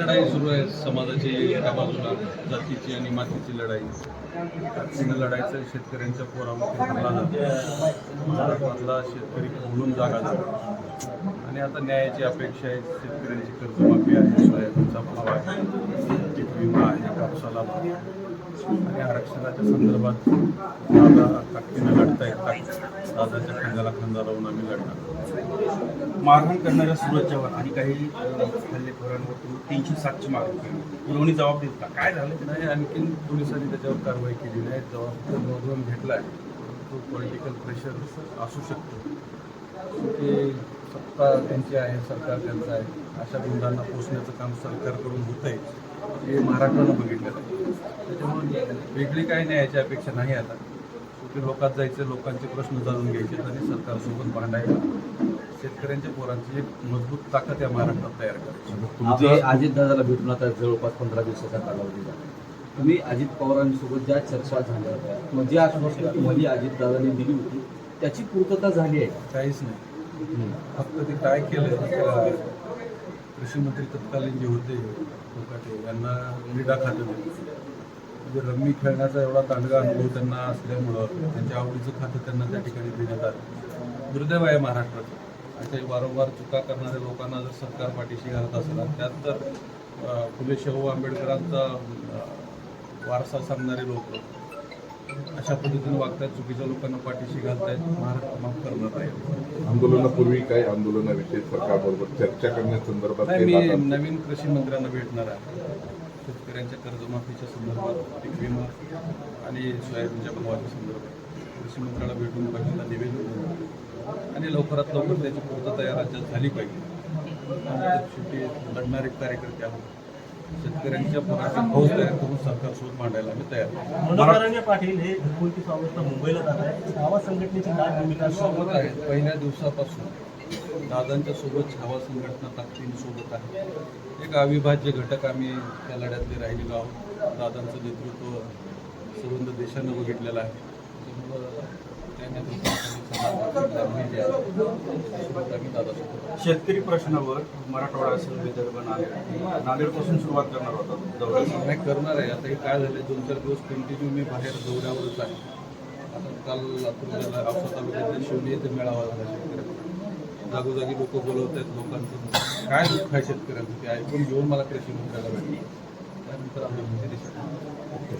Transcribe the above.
लढाई सुरू आहे समाजाची एका बाजूला जातीची आणि मातीची लढाई. तिनं लढायचं शेतकऱ्यांच्या पोरामध्ये हरला जातो महाराष्ट्रातला शेतकरी खोलून जागा जातो आणि आता न्यायाची अपेक्षा आहे शेतकऱ्यांची कर्जमाफी आहे सोयाबीनचा भाव आहे पीक विमा आहे कापसाला आणि आरक्षणाच्या संदर्भात दादा ताकदीनं लढतायत दादाच्या खांद्याला खांदा लावून आम्ही लढणार मारहाण करणाऱ्या सुरतच्यावर आणि काही अ, हल्लेखोरांवर तुम्ही तीनशे सातची मागणी केली. पुरवणी जबाब देत का? काय झालं? नाही आणखीन पोलिसांनी त्याच्यावर कारवाई केली नाही जबाब नोंदवून घेतला आहे. तो पॉलिटिकल प्रेशर असू शकतो. ते सत्ता त्यांची आहे सरकार त्यांचं आहे. अशा गुंडांना पोचण्याचं काम सरकारकडून होतं आहे हे महाराष्ट्रानं बघितलेलं आहे त्याच्यामुळे वेगळी काही न्यायाची अपेक्षा नाही आता. शेवटी लोकात जायचे लोकांचे प्रश्न जाणून घ्यायचे आणि सरकारसोबत भांडायला शेतकऱ्यांच्या पोरांची एक मजबूत ताकद या महाराष्ट्रात तयार करायची. अजित दादाला भेटून आता जवळपास पंधरा दिवसाचा कालावधी झाला. तुम्ही अजित पवारांसोबत ज्या चर्चा झाल्या होत्या किंवा जी आश्वासनं तुम्हाला अजित दादांनी दिली होती त्याची पूर्तता झाली आहे? काहीच नाही. फक्त ते काय केलं कृषी मंत्री तत्कालीन जे होते यांना क्रीडा खातं म्हणजे रम्मी खेळण्याचा एवढा दांडगा अनुभव त्यांना असल्यामुळं त्यांच्या आवडीचं खातं त्यांना त्या ठिकाणी देण्यात आलं. दुर्दैव आहे महाराष्ट्राचं. अशा वारंवार चुका करणाऱ्या लोकांना जर सरकार पाठीशी घालत असेल त्यात तर फुले शाहू आंबेडकरांचा वारसा सांगणारे लोक अशा पद्धतीने वागतायत चुकीच्या लोकांना पाठीशी घालतायत महाराष्ट्र माफ करणार आहे आंदोलनापूर्वी काही आंदोलनाविषयी सरकारबरोबर चर्चा करण्यासंदर्भात मी नवीन कृषी मंत्र्यांना भेटणार आहे. शेतकऱ्यांच्या कर्जमाफीच्या संदर्भात पीक विमा आणि सोयाबीनच्या भावाच्या संदर्भात कृषी मंत्र्याला भेटून पहिल्यांदा निवेदन आणि लवकरात लवकर त्याची पूर्तता या राज्यात झाली पाहिजे शेवटी लढणारे कार्यकर्ते आहोत शेतकऱ्यांच्या पोराची फौज तयार करून सरकारसोबत मांडायला आम्ही तयार आहोत. मनोहरांगे पाटील हे ऑगस्टला मुंबईला जात आहे छावा संघटनेची काय भूमिका? सोबत आहेत पहिल्या दिवसापासून दादांच्या सोबत छावा संघटना सोबत आहे. एक अविभाज्य घटक आम्ही त्या लढ्यातले राहिलेलो आहोत. दादांचं नेतृत्व संबंध देशानं बघितलेलं आहे. शेतकरी प्रश्नावर मराठवाडा असेल विदर्भ नांदेड. नांदेडपासून सुरुवात करणार होता दौऱ्याची नाही करणार आहे. आता हे काय झालं दोन चार दिवस कंटिन्यू मी बाहेर दौऱ्यावरच आहे. आता काल लातूर जिल्हा औसा तालुक्यातल्या शिवली येथे मेळावा झाला. शेतकऱ्यांचा जागोजागी लोक बोलवत आहेत लोकांचं. काय दुःख आहे शेतकऱ्यांचं? ते ऐकून घेऊन मला कृषी मंत्र्याला भेटलं. त्यानंतर आम्ही म्हणजे